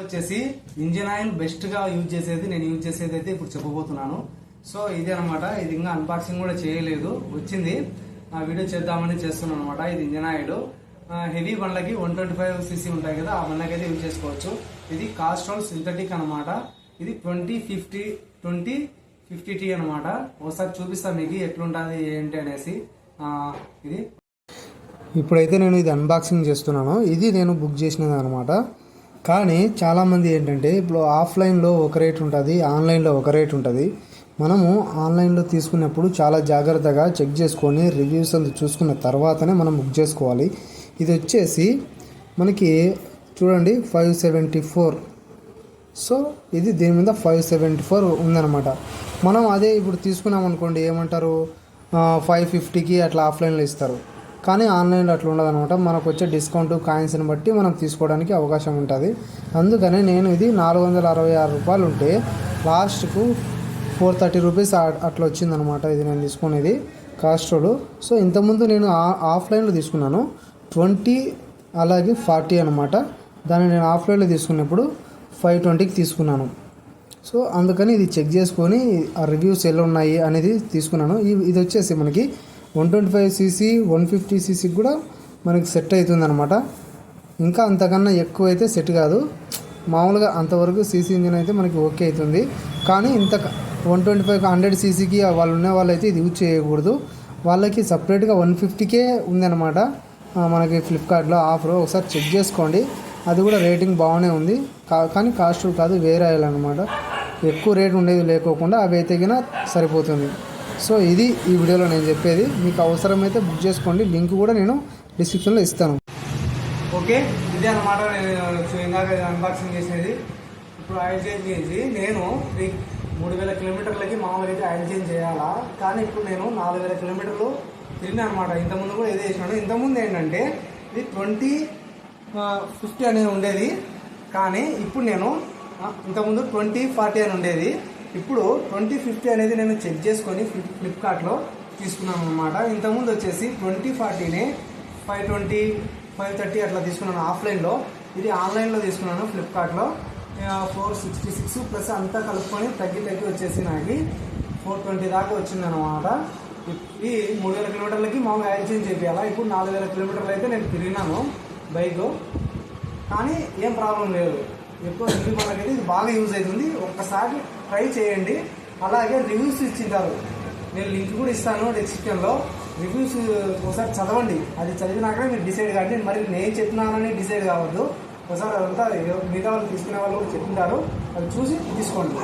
వచ్చేసి engine oil బెస్ట్గా use చేసేది నేను యూజ్ చేసేది అయితే ఇప్పుడు చెప్పబోతున్నాను. సో ఇదే అనమాట ఇది ఇంకా అన్బాక్సింగ్ కూడా చేయలేదు. వచ్చింది. ఆ వీడియో చేద్దామని చేస్తున్నాను అనమాట ఇది ఇంజిన్ ఆయిల్. హెవీ బండ్లకి వన్ ట్వంటీ ఫైవ్ సీసీ ఉంటాయి కదా ఆ బండ్లకైతే యూజ్ చేసుకోవచ్చు. ఇది కాస్ట్రోల్ సింథటిక్ అనమాట ఇది twenty fifty twenty fifty T అనమాట ఒకసారి చూపిస్తాను మీకు ఎట్లుంటుంది ఏంటి అనేసి. ఇది. ఇప్పుడైతే నేను ఇది అన్బాక్సింగ్ చేస్తున్నాను. ఇది నేను బుక్ చేసినది అనమాట కానీ చాలామంది ఏంటంటే ఇప్పుడు ఆఫ్లైన్లో ఒక రేట్ ఉంటుంది ఆన్లైన్లో ఒక రేట్ ఉంటుంది. మనము ఆన్లైన్లో తీసుకున్నప్పుడు చాలా జాగ్రత్తగా చెక్ చేసుకొని రివ్యూస్ అంతా చూసుకున్న తర్వాతనే మనం బుక్ చేసుకోవాలి. ఇది వచ్చేసి మనకి చూడండి ఫైవ్ సెవెంటీ ఫోర్. సో ఇది దీని మీద ఫైవ్ సెవెంటీ ఫోర్ ఉందన్నమాట. మనం అదే ఇప్పుడు తీసుకున్నాం అనుకోండి ఏమంటారు ఫైవ్ ఫిఫ్టీకి అట్లా ఆఫ్లైన్లో ఇస్తారు. కానీ ఆన్లైన్లో అట్లా ఉండదనమాట మనకు వచ్చే డిస్కౌంట్ కాయిన్స్ని బట్టి మనం తీసుకోవడానికి అవకాశం ఉంటుంది. అందుకనే నేను ఇది నాలుగు వందల అరవై ఆరు రూపాయలు ఉంటే లాస్ట్కు ఫోర్ థర్టీ రూపీస్ అట్లా వచ్చిందనమాట ఇది నేను తీసుకునేది కాస్ట్రోలు సో ఇంతకుముందు నేను ఆ- ఆఫ్లైన్లో తీసుకున్నాను. ట్వంటీ అలాగే ఫార్టీ అనమాట దాన్ని నేను ఆఫ్లైన్లో తీసుకున్నప్పుడు ఫైవ్ ట్వంటీకి తీసుకున్నాను. సో అందుకని ఇది చెక్ చేసుకొని ఆ రివ్యూస్ ఎలా ఉన్నాయి అనేది తీసుకున్నాను. ఇది వచ్చేసి మనకి one twenty five cc one fifty సీసీకి కూడా మనకి సెట్ అవుతుంది అనమాట ఇంకా అంతకన్నా ఎక్కువ అయితే సెట్ కాదు. మామూలుగా అంతవరకు సీసీ ఇంజిన్ అయితే మనకి ఓకే అవుతుంది. కానీ ఇంత వన్ ట్వంటీ ఫైవ్ హండ్రెడ్ సీసీకి వాళ్ళు ఉన్న వాళ్ళైతే ఇది యూజ్ చేయకూడదు. వాళ్ళకి సపరేట్గా వన్ ఫిఫ్టీకే ఉందన్నమాట. మనకి ఫ్లిప్కార్ట్లో ఆఫర్ ఒకసారి చెక్ చేసుకోండి. అది కూడా రేటింగ్ బాగానే ఉంది. కా- కానీ కాస్ట్ కాదు వేరే ఆయిల్ అనమాట ఎక్కువ రేట్ ఉండేది లేకోకుండా అవి అయితే సరిపోతుంది. సో ఇది ఈ వీడియోలో నేను చెప్పేది. మీకు అవసరమైతే బుక్ చేసుకోండి. లింక్ కూడా నేను డిస్క్రిప్షన్లో ఇస్తాను. ఓకే? ఇదే అనమాట నేను ఇందాక అన్బాక్సింగ్ చేసేది. ఇప్పుడు ఆయిల్ చేంజ్ చేసి నేను మూడు వేల కిలోమీటర్లకి మామూలుగా అయితే ఆయిల్ చేంజ్ చేయాలా? కానీ ఇప్పుడు నేను నాలుగు వేల కిలోమీటర్లు తిరిగినా అనమాట ఇంతకుముందు కూడా ఏదో చేసినాను. ఇంతకుముందు ఏంటంటే ఇది ట్వంటీ ఫిఫ్టీ అనేది ఉండేది. కానీ ఇప్పుడు నేను ఇంతకుముందు ట్వంటీ ఫార్టీ అని ఉండేది. ఇప్పుడు ట్వంటీ ఫిఫ్టీ అనేది నేను చెక్ చేసుకొని ఫ్లిప్ ఫ్లిప్కార్ట్లో తీసుకున్నాను అనమాట ఇంతకుముందు వచ్చేసి ట్వంటీ ఫార్టీనే ఫైవ్ ట్వంటీ ఫైవ్ థర్టీ అట్లా తీసుకున్నాను ఆఫ్లైన్లో. ఇది ఆన్లైన్లో తీసుకున్నాను ఫ్లిప్కార్ట్లో. ఫోర్ సిక్స్టీ సిక్స్ ప్లస్ అంతా కలుపుకొని తగ్గి తగ్గి వచ్చేసి నాకు ఫోర్ ట్వంటీ దాకా వచ్చింది అనమాట ఇది మూడు వేల కిలోమీటర్లకి మామూలుగా ఆయిల్ చేంజ్ చేయాలా ఇప్పుడు నాలుగు వేల కిలోమీటర్లు అయితే నేను తిరిగినాను బైక్. కానీ ఏం ప్రాబ్లం లేదు. ఎక్కువ హిందీ వాళ్ళకైతే ఇది బాగా యూజ్ అవుతుంది. ఒక్కసారి ట్రై చేయండి. అలాగే రివ్యూస్ ఇచ్చింటారు. నేను లింక్ కూడా ఇస్తాను డిస్క్రిప్షన్లో రివ్యూస్ ఒకసారి చదవండి. అది చదివినాక మీరు డిసైడ్ కాండి. మరి నేను చెప్పినానని డిసైడ్ కావద్దు. ఒకసారి అదంతా మిగతా వాళ్ళు తీసుకునే వాళ్ళు కూడా చెప్పింటారు అది చూసి తీసుకోండి.